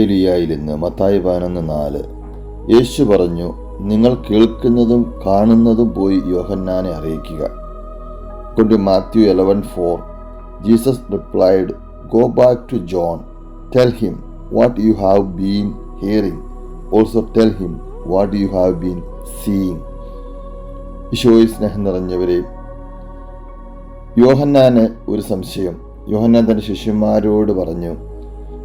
ഹല്ലേലിയായിൽ ഇന്ന് മത്തായി പതിനൊന്ന് നാല്. യേശു പറഞ്ഞു നിങ്ങൾ കേൾക്കുന്നതും കാണുന്നതും പോയി യോഹന്നാനെ അറിയിക്കുക. കൊണ്ട് Matthew eleven four Jesus replied go back to John tell him what you have been hearing also tell him what you have been seeing ഈശോയിൽ സ്നേഹം നിറഞ്ഞവരെ യോഹന്നാന് ഒരു സംശയം. യോഹന്നാൻ തന്റെ ശിഷ്യന്മാരോട് പറഞ്ഞു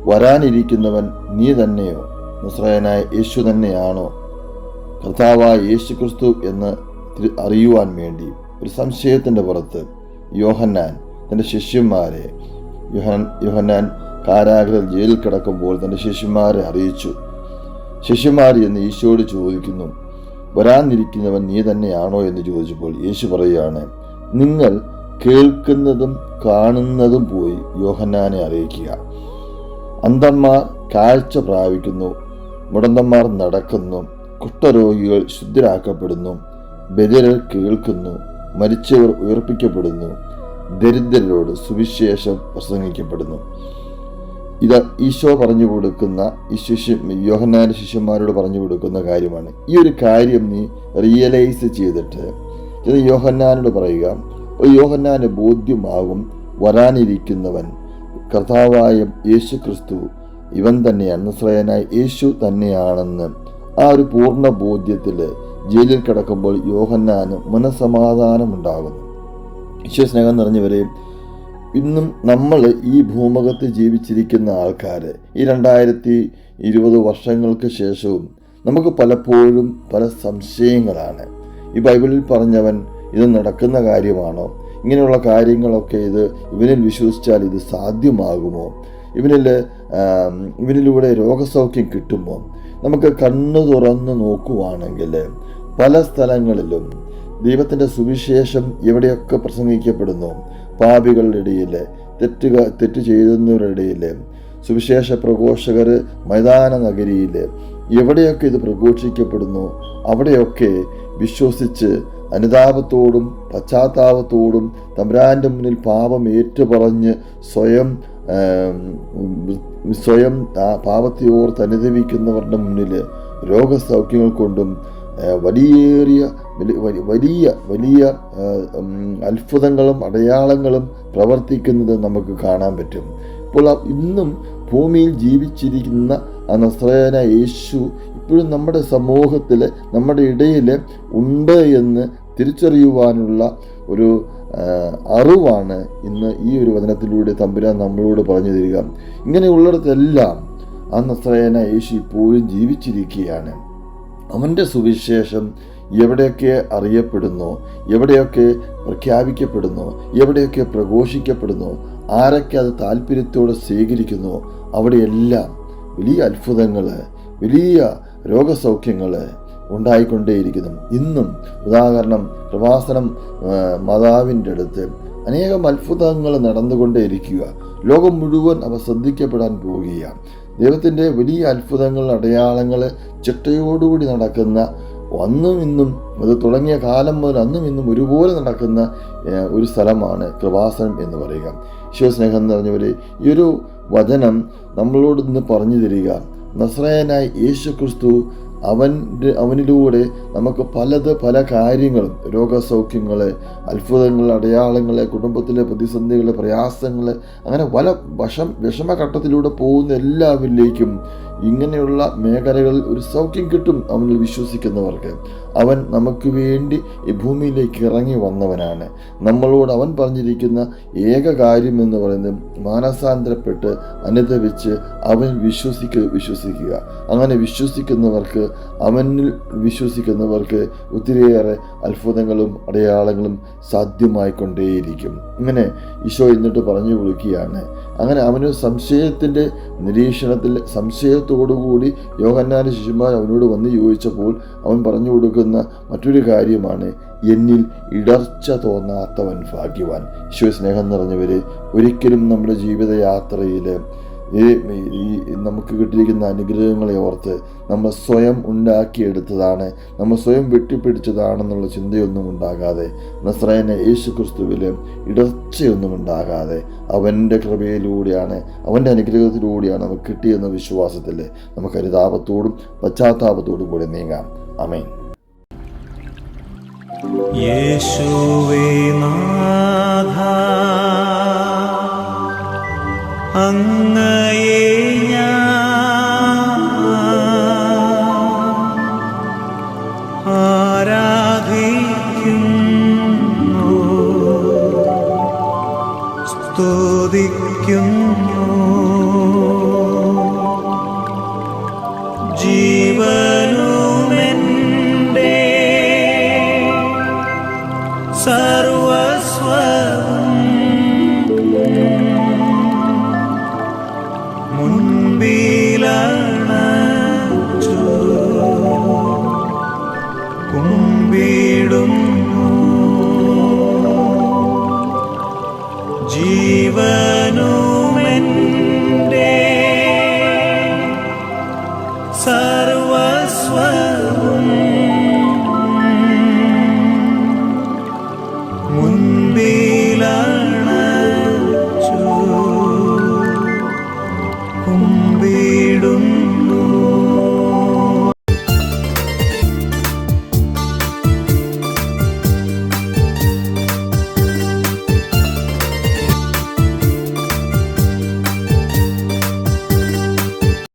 വരാനിരിക്കുന്നവൻ നീ തന്നെയോ? നസ്രയനായ യേശു തന്നെയാണോ? കർത്താവായ യേശു ക്രിസ്തു എന്ന് അറിയുവാൻ വേണ്ടി. ഒരു സംശയത്തിന്റെ പുറത്ത് യോഹന്നാൻ തന്റെ ശിഷ്യന്മാരെ യോഹൻ യോഹന്നാൻ കാരാഗ്രഹ ജയിലിൽ കിടക്കുമ്പോൾ തന്റെ ശിഷ്യന്മാരെ അറിയിച്ചു. ശിഷ്യന്മാർ എന്ന് ഈശോയോട് ചോദിക്കുന്നു വരാനിരിക്കുന്നവൻ നീ തന്നെയാണോ? എന്ന് ചോദിച്ചപ്പോൾ യേശു പറയുകയാണ് നിങ്ങൾ കേൾക്കുന്നതും കാണുന്നതും പോയി യോഹന്നാനെ അറിയിക്കുക. അന്ധന്മാർ കാഴ്ച പ്രാപിക്കുന്നു. മുടന്തന്മാർ നടക്കുന്നു. കുഷ്ഠരോഗികൾ ശുദ്ധരാക്കപ്പെടുന്നു. ബദിരർ കേൾക്കുന്നു. മരിച്ചവർ ഉയർപ്പിക്കപ്പെടുന്നു. ദരിദ്രരോട് സുവിശേഷം പ്രസംഗിക്കപ്പെടുന്നു. ഇത് ഈശോ പറഞ്ഞു കൊടുക്കുന്ന ഈ ശിഷ്യ യോഹന്നാന്റെ ശിഷ്യന്മാരോട് പറഞ്ഞു കൊടുക്കുന്ന കാര്യമാണ്. ഈ ഒരു കാര്യം നീ റിയലൈസ് ചെയ്തിട്ട് യോഹന്നാനോട് പറയുക. യോഹന്നാന് ബോധ്യമാകും വരാനിരിക്കുന്നവൻ. കർത്താവായ യേശു ക്രിസ്തു ഇവൻ തന്നെയാണ് നസ്രയനായ യേശു തന്നെയാണെന്ന് ആ ഒരു പൂർണ ബോധ്യത്തിൽ ജയിലിൽ കിടക്കുമ്പോൾ യോഹന്നാന് മനസമാധാനം ഉണ്ടാകുന്നു. ഈശോ സ്നേഹം നിറഞ്ഞവരെ ഇന്നും നമ്മൾ ഈ ഭൂമുഖത്ത് ജീവിച്ചിരിക്കുന്ന ആൾക്കാർ ഈ രണ്ടായിരത്തി ഇരുപത് വർഷങ്ങൾക്ക് ശേഷവും നമുക്ക് പലപ്പോഴും പല സംശയങ്ങളാണ്. ഈ ബൈബിളിൽ പറഞ്ഞവൻ ഇത് നടക്കുന്ന കാര്യമാണോ? ഇങ്ങനെയുള്ള കാര്യങ്ങളൊക്കെ ഇത് ഇവനിൽ വിശ്വസിച്ചാൽ ഇത് സാധ്യമാകുമോ? ഇവനിൽ ഇവനിലൂടെ രോഗസൗഖ്യം കിട്ടുമോ? നമുക്ക് കണ്ണു തുറന്ന് നോക്കുവാണെങ്കിൽ പല സ്ഥലങ്ങളിലും ദൈവത്തിന്റെ സുവിശേഷം എവിടെയൊക്കെ പ്രസംഗിക്കപ്പെടുന്നു? പാപികളുടെ ഇടയിൽ തെറ്റുക തെറ്റ് ചെയ്യുന്നവരുടെ ഇടയിൽ സുവിശേഷ പ്രഘോഷകർ മൈതാന നഗരിയിൽ എവിടെയൊക്കെ ഇത് പ്രഘോഷിക്കപ്പെടുന്നു? അവിടെയൊക്കെ വിശ്വസിച്ച് അനുതാപത്തോടും പശ്ചാത്താപത്തോടും തമ്പുരാന്റെ മുന്നിൽ പാപം ഏറ്റുപറഞ്ഞ് സ്വയം സ്വയം ആ പാപത്തെ ഓർത്ത് അനുദവിക്കുന്നവരുടെ മുന്നിൽ രോഗസൗഖ്യങ്ങൾ കൊണ്ടും വലിയേറിയ വലി- വലി- വലിയ വലിയ അത്ഭുതങ്ങളും അടയാളങ്ങളും പ്രവർത്തിക്കുന്നത് നമുക്ക് കാണാൻ പറ്റും. ഇപ്പോൾ ഇന്നും ഭൂമിയിൽ ജീവിച്ചിരിക്കുന്ന ആ നസ്രയന യേശു ഇപ്പോഴും നമ്മുടെ സമൂഹത്തിൽ നമ്മുടെ ഇടയിൽ ഉണ്ട് എന്ന് തിരിച്ചറിയുവാനുള്ള ഒരു അറിവാണ് ഇന്ന് ഈ ഒരു വചനത്തിലൂടെ തമ്പുരാൻ നമ്മളോട് പറഞ്ഞു തരിക. ഇങ്ങനെയുള്ളിടത്തെല്ലാം ആ നസ്രയന യേശു ഇപ്പോഴും ജീവിച്ചിരിക്കുകയാണ്. അവന്റെ സുവിശേഷം എവിടെയൊക്കെ അറിയപ്പെടുന്നു എവിടെയൊക്കെ പ്രഖ്യാപിക്കപ്പെടുന്നു എവിടെയൊക്കെ പ്രഘോഷിക്കപ്പെടുന്നു ആരൊക്കെ അത് താല്പര്യത്തോടെ സ്വീകരിക്കുന്നു അവിടെയെല്ലാം വലിയ അത്ഭുതങ്ങൾ വലിയ രോഗസൗഖ്യങ്ങൾ ഉണ്ടായിക്കൊണ്ടേയിരിക്കുന്നു. ഇന്നും ഉദാഹരണം പ്രവാസനം മാതാവിന്റെ അടുത്ത് അനേകം അത്ഭുതങ്ങൾ നടന്നുകൊണ്ടേയിരിക്കുക. ലോകം മുഴുവൻ അവ ശ്രദ്ധിക്കപ്പെടാൻ പോവുകയാണ്. ദൈവത്തിന്റെ വലിയ അത്ഭുതങ്ങൾ അടയാളങ്ങൾ ചിട്ടയോടുകൂടി നടക്കുന്ന അന്നും ഇന്നും അത് തുടങ്ങിയ കാലം മുതൽ അന്നും ഇന്നും ഒരുപോലെ നടക്കുന്ന ഒരു സ്ഥലമാണ് കൃപാസനം എന്ന് പറയുക. ശിവസ്നേഹം നിറഞ്ഞവർ ഈ ഒരു വചനം നമ്മളോട് നിന്ന് പറഞ്ഞു തരിക. നസ്രയനായി യേശു ക്രിസ്തു അവന്റെ അവനിലൂടെ നമുക്ക് പലത് പല കാര്യങ്ങളും രോഗസൗഖ്യങ്ങളെ അത്ഭുതങ്ങൾ അടയാളങ്ങളെ കുടുംബത്തിലെ പ്രതിസന്ധികൾ പ്രയാസങ്ങൾ അങ്ങനെ പല വശം വിഷമഘട്ടത്തിലൂടെ പോകുന്ന എല്ലാവരിലേക്കും ഇങ്ങനെയുള്ള മേഖലകളിൽ ഒരു സൗഖ്യം കിട്ടും അവനിൽ വിശ്വസിക്കുന്നവർക്ക്. അവൻ നമുക്ക് വേണ്ടി ഈ ഭൂമിയിലേക്ക് ഇറങ്ങി വന്നവനാണ്. നമ്മളോട് അവൻ പറഞ്ഞിരിക്കുന്ന ഏക കാര്യം എന്ന് പറയുന്നത് മാനസാന്തരപ്പെട്ട് അനുദവിച്ച് അവൻ വിശ്വസിക്കുക വിശ്വസിക്കുക. അങ്ങനെ വിശ്വസിക്കുന്നവർക്ക് അവനിൽ വിശ്വസിക്കുന്നവർക്ക് ഒത്തിരിയേറെ അത്ഭുതങ്ങളും അടയാളങ്ങളും സാധ്യമായിക്കൊണ്ടേയിരിക്കും. ഇങ്ങനെ ഈശോ എന്നിട്ട് പറഞ്ഞു കൊടുക്കുകയാണ് അങ്ങനെ അവന് സംശയത്തിന്റെ നിരീക്ഷണത്തിൽ സംശയത്തോടുകൂടി യോഹന്നാന്റെ ശിശുമാർ അവനോട് വന്ന് ചോദിച്ചപ്പോൾ അവൻ പറഞ്ഞു കൊടുക്കുന്ന മറ്റൊരു കാര്യമാണ് എന്നിൽ ഇടർച്ച തോന്നാത്തവൻ ഭാഗ്യവാൻ. ഈശോ സ്നേഹം നിറഞ്ഞവര് ഒരിക്കലും നമ്മുടെ ജീവിതയാത്രയിൽ ഈ നമുക്ക് കിട്ടിയിരിക്കുന്ന അനുഗ്രഹങ്ങളെ ഓർത്ത് നമ്മൾ സ്വയം ഉണ്ടാക്കിയെടുത്തതാണ് നമ്മൾ സ്വയം വെട്ടിപ്പിടിച്ചതാണെന്നുള്ള ചിന്തയൊന്നും ഉണ്ടാകാതെ നസ്രയന യേശു ക്രിസ്തുവിൽ ഇടർച്ചയൊന്നും ഉണ്ടാകാതെ അവന്റെ കൃപയിലൂടെയാണ് അവന്റെ അനുഗ്രഹത്തിലൂടെയാണ് നമുക്ക് കിട്ടിയെന്ന വിശ്വാസത്തിൽ നമുക്ക് അനുതാപത്തോടും പശ്ചാത്താപത്തോടും കൂടി നീങ്ങാം. അമേൻ യേശുവേ നാഥ അങ്ങയെ